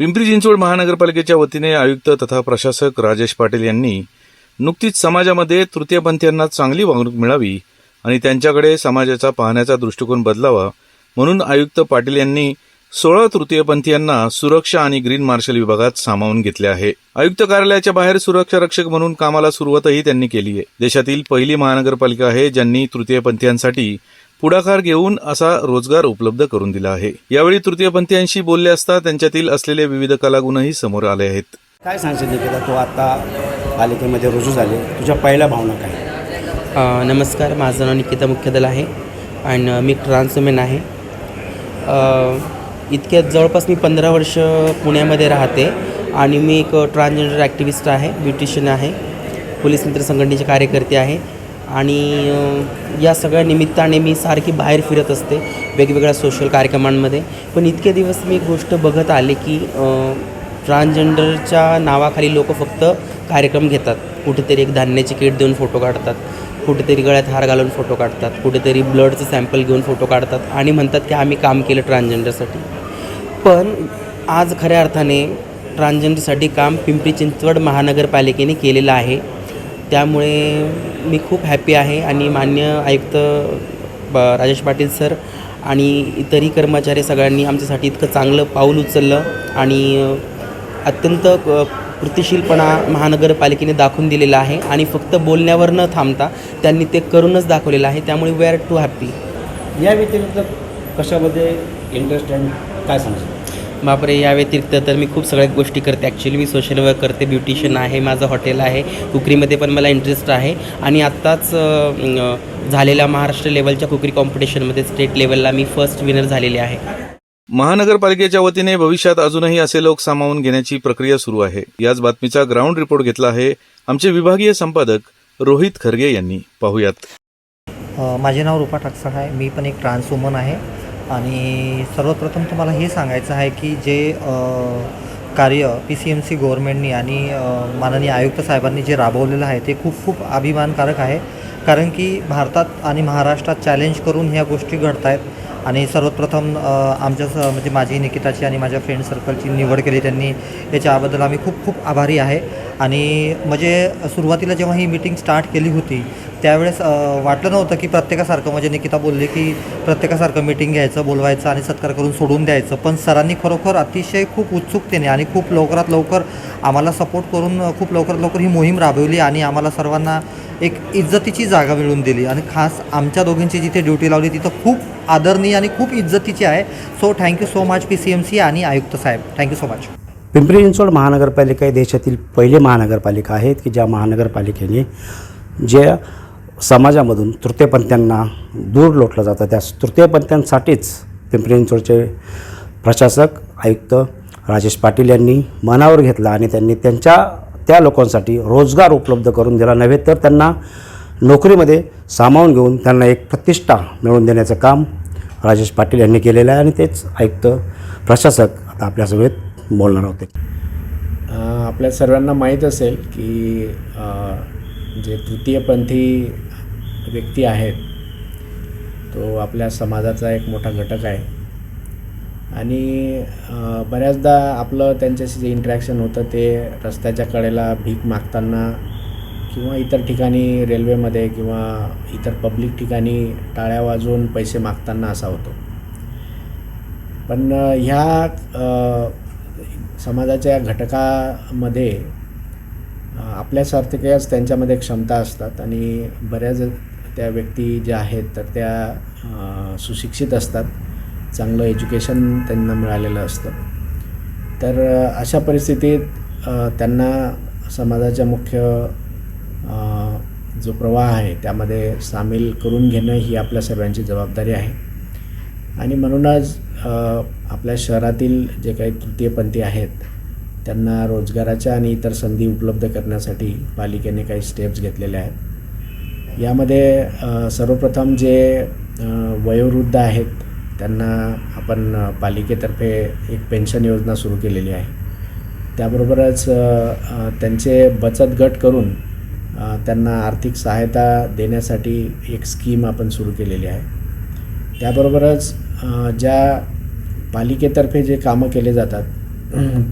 पिंपरी चिंचवड महानगरपालिकेच्या वतीने आयुक्त तथा प्रशासक राजेश पाटील यांनी नुकतीच समाजामध्ये तृतीयपंथीयांना चांगली वागणूक मिळावी आणि त्यांच्याकडे समाजाचा पाहण्याचा दृष्टिकोन बदलावा म्हणून आयुक्त पाटील यांनी सोळा तृतीयपंथीयांना सुरक्षा आणि ग्रीन मार्शल विभागात सामावून घेतले आहे. आयुक्त कार्यालयाच्या बाहेर सुरक्षा रक्षक म्हणून कामाला सुरुवातही त्यांनी केली आहे देशातील पहिली महानगरपालिका आहे ज्यांनी तृतीयपंथीयांसाठी पुढाकार घेऊन असा रोजगार उपलब्ध करून दिला आहे. यावेळी तृतीयपंथीयांशी बोलले असता त्यांच्यातील असलेले विविध कलागुणही समोर आले आहेत. काय सांगशील निकिता तू आता पालिकेमध्ये रुजू झाले. तुझ्या पहिल्या भावना काय? नमस्कार माझं नाव निकिता मुख्यदल आहे आणि मी ट्रान्समेन आहे. अ, इतक्यात जवळपास मी पंधरा वर्ष पुण्यामध्ये राहते आणि मी एक ट्रान्सजेंडर ॲक्टिव्हिस्ट आहे ब्युटिशियन आहे पोलीस मित्र संघटनेचे कार्यकर्ते आहे. आणि या सगळ्या निमित्ताने मी सारखी बाहेर फिरत असते वेगवेगळ्या सोशल कार्यक्रमांमध्ये. पण इतके दिवस मी एक गोष्ट बघत आले की ट्रान्सजेंडरच्या नावाखाली लोक फक्त कार्यक्रम घेतात. कुठेतरी एक धान्याची किट देऊन फोटो काढतात कुठेतरी गळ्यात हार घालून फोटो काढतात कुठेतरी ब्लडचं सॅम्पल घेऊन फोटो काढतात आणि म्हणतात की आम्ही काम केलं ट्रान्सजेंडरसाठी पण आज खऱ्या अर्थाने ट्रान्सजेंडरसाठी काम पिंपरी चिंचवड महानगरपालिकेने केलेलं आहे. त्यामुळे मी खूप हॅपी आहे आणि मान्य आयुक्त ब राजेश पाटील सर आणि इतरही कर्मचारी सगळ्यांनी आमच्यासाठी इतकं चांगलं पाऊल उचललं आणि अत्यंत कृतिशीलपणा महानगरपालिकेने दाखवून दिलेला आहे आणि फक्त बोलण्यावर न थांबता त्यांनी ते करूनच दाखवलेलं आहे. त्यामुळे वी आर टू हॅपी या व्यतिरिक्त कशामध्ये इंटरेस्ट आहे? काय सांगशील? बापरे या व्यतिरिक्त तर मी खूप सगळ्या गोष्टी करते. ॲक्च्युली मी सोशल वर्क करते ब्युटिशियन आहे माझं हॉटेल आहे कुकरीमध्ये पण मला इंटरेस्ट आहे. आणि आत्ताच झालेल्या महाराष्ट्र लेवलच्या कुकरी कॉम्पिटिशनमध्ये स्टेट लेवलला मी फर्स्ट विनर झालेले आहे. महानगरपालिकेच्या वतीने भविष्यात अजूनही असे लोक सामावून घेण्याची प्रक्रिया सुरू आहे. याच बातमीचा ग्राउंड रिपोर्ट घेतला आहे आमचे विभागीय संपादक रोहित खरगे यांनी. पाहुयात. अ, माझे नाव रूपा टाकसाळ आहे. मी पण एक ट्रान्स वुमन आहे. आणि सर्वप्रथम तुम्हाला हे सांगायचं आहे की जे कार्य पी सी एम सी गव्हर्नमेंटनी आणि माननीय आयुक्त साहेबांनी जे राबवलेलं आहे ते खूप खूप अभिमानकारक आहे. कारण की भारतात आणि महाराष्ट्रात चॅलेंज करून ह्या गोष्टी घडत आहेत आणि सर्वप्रथम आमच्या स म्हणजे माझी निकिताची आणि माझ्या फ्रेंड सर्कलची निवड केली त्यांनी याच्याबद्दल आम्ही खूप खूप आभारी आहे. आणि म्हणजे सुरुवातीला जेव्हा ही मीटिंग स्टार्ट केली होती त्यावेळेस वाटलं नव्हतं की प्रत्येकासारखं म्हणजे निकिता बोलले की प्रत्येकासारखं मीटिंग घ्यायचं बोलवायचं आणि सत्कार करून सोडून द्यायचं. पण सरांनी खरोखर अतिशय खूप उत्सुकतेने आणि खूप लवकरात लवकर आम्हाला सपोर्ट करून खूप लवकरात लवकर ही मोहीम राबवली आणि आम्हाला सर्वांना एक इज्जतीची जागा मिळवून दिली. आणि खास आमच्या दोघींची जिथे ड्युटी लावली तिथं खूप आदरणीय आणि खूप इज्जतीची आहे. So thank you so much P C M C आणि आयुक्त साहेब. Thank you so much Pimpri Chinchwad महानगरपालिका ही देशातील पहिले महानगरपालिका आहेत की ज्या महानगरपालिकेने जे समाजामधून तृतीयपंथ्यांना दूर लोटलं जातं त्या तृतीयपंथ्यांसाठीच पिंपरी चिंचवडचे प्रशासक आयुक्त राजेश पाटील यांनी मनावर घेतला आणि त्यांनी त्यांच्या त्या लोकांसाठी रोजगार उपलब्ध करून दिला नव्हे तर त्यांना नोकरीमध्ये सामावून घेऊन त्यांना एक प्रतिष्ठा मिळवून देण्याचं काम राजेश पाटील यांनी केलेलं आहे आणि तेच आयुक्त प्रशासक आता आपल्यासोबत बोलणार होते. आपल्या सर्वांना माहीत असेल की जे तृतीयपंथी व्यक्ती आहेत तो आपल्या समाजाचा एक मोठा घटक आहे. आणि बऱ्याचदा आपलं त्यांच्याशी जे इंटरॅक्शन होतं ते रस्त्याच्या कडेला भीक मागताना किंवा इतर ठिकाणी रेल्वेमध्ये किंवा इतर पब्लिक ठिकाणी टाळ्या वाजवून पैसे मागताना असा होतो. पण ह्या समाजाच्या घटकामध्ये अ, आपल्यासारख्याच त्यांच्यामध्ये क्षमता असतात आणि बऱ्याच त्या व्यक्ती ज्या आहेत तर त्या सुशिक्षित असतात. चांगलं एज्युकेशन त्यांना मिळालेलं असतं. तर अशा परिस्थितीत त्यांना समाजाच्या मुख्य जो प्रवाह आहे त्यामध्ये सामील करून घेणं ही आपल्या सर्वांची जबाबदारी आहे. आणि म्हणूनच आपल्या शहरातील जे काही तृतीयपंथी आहेत त्यांना रोजगाराच्या आणि इतर संधी उपलब्ध करण्यासाठी पालिकेने काही स्टेप्स घेतलेल्या आहेत. यामध्ये सर्वप्रथम जे वयोवृद्ध आहेत त्यांना आपण पालिकेतर्फे एक पेन्शन योजना सुरू केलेली आहे. त्याबरोबरच त्यांचे बचत गट करून त्यांना आर्थिक सहायता देण्यासाठी एक स्कीम आपण सुरू केलेली आहे. त्याबरोबरच ज्या पालिकेतर्फे जे कामं केले जातात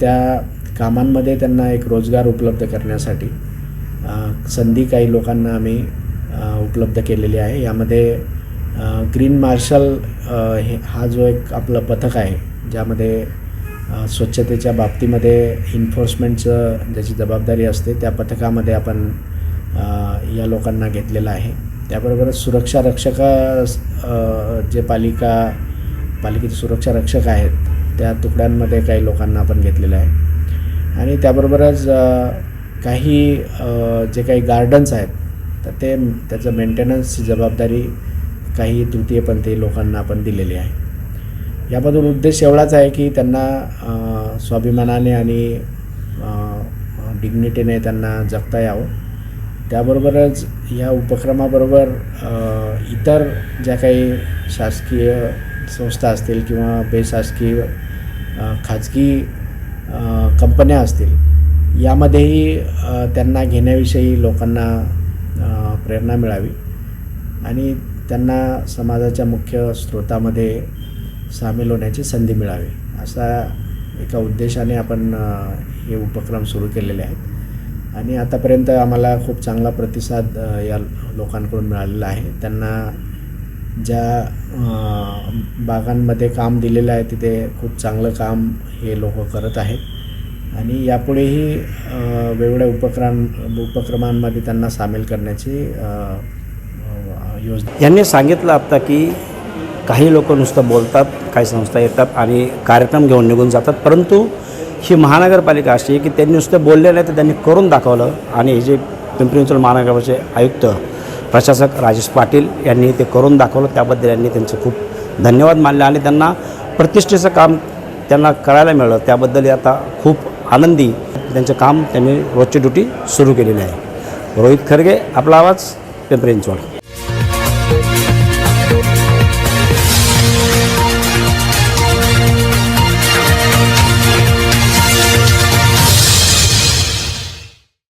त्या कामांमध्ये त्यांना एक रोजगार उपलब्ध करण्यासाठी संधी काही लोकांना आम्ही उपलब्ध केलेली आहे. यामध्ये ग्रीन मार्शल हे हा जो एक आपलं पथक आहे ज्यामध्ये स्वच्छतेच्या बाबतीमध्ये इन्फोर्समेंटचं ज्याची जबाबदारी असते त्या पथकामध्ये आपण या लोकांना घेतलेलं आहे. त्याबरोबरच सुरक्षा रक्षक जे पालिका पालिकेचे सुरक्षा रक्षक आहेत त्या तुकड्यांमध्ये काही लोकांना आपण घेतलेलं आहे. आणि त्याबरोबरच काही जे काही गार्डन्स आहेत तर ते त्याचं मेंटेनन्सची जबाबदारी काही तृतीयपंथी लोकांना आपण दिलेली आहे. यामधून उद्देश एवढाच आहे की त्यांना स्वाभिमानाने आणि डिग्निटीने त्यांना जगता यावं. त्याबरोबरच या उपक्रमाबरोबर इतर ज्या काही शासकीय संस्था असतील किंवा बेशासकीय खाजगी कंपन्या असतील यामध्येही त्यांना घेण्याविषयी लोकांना प्रेरणा मिळावी. आणि त्यांना समाजाच्या मुख्य स्रोतामध्ये सामील होण्याची संधी मिळावी असा एका उद्देशाने आपण हे उपक्रम सुरू केलेले आहेत. आणि आतापर्यंत आम्हाला खूप चांगला प्रतिसाद या लोकांकडून मिळालेला आहे. त्यांना ज्या बागांमध्ये काम दिलेलं आहे तिथे खूप चांगलं काम हे लोक करत आहेत. आणि यापुढेही वेगवेगळ्या उपक्रम उपक्रमांमध्ये त्यांना सामील करण्याची योजना. यांनी सांगितलं आता की काही लोक नुसतं बोलतात काही संस्था येतात आणि कार्यक्रम घेऊन निघून जातात. परंतु ही महानगरपालिका अशी आहे की त्यांनी नुसतं बोलले नाही तर त्यांनी करून दाखवलं. आणि हे जे पिंपरी चिंचवड महानगरचे आयुक्त प्रशासक राजेश पाटील यांनी ते करून दाखवलं. त्याबद्दल यांनी त्यांचे खूप धन्यवाद मानले आणि त्यांना प्रतिष्ठेचं काम त्यांना करायला मिळालं. त्याबद्दल आता खूप आनंदी त्यांचं काम त्यांनी रोजची ड्युटी सुरू केलेली आहे. रोहित खरगे आपला आवाज पिंपरी चिंचवड.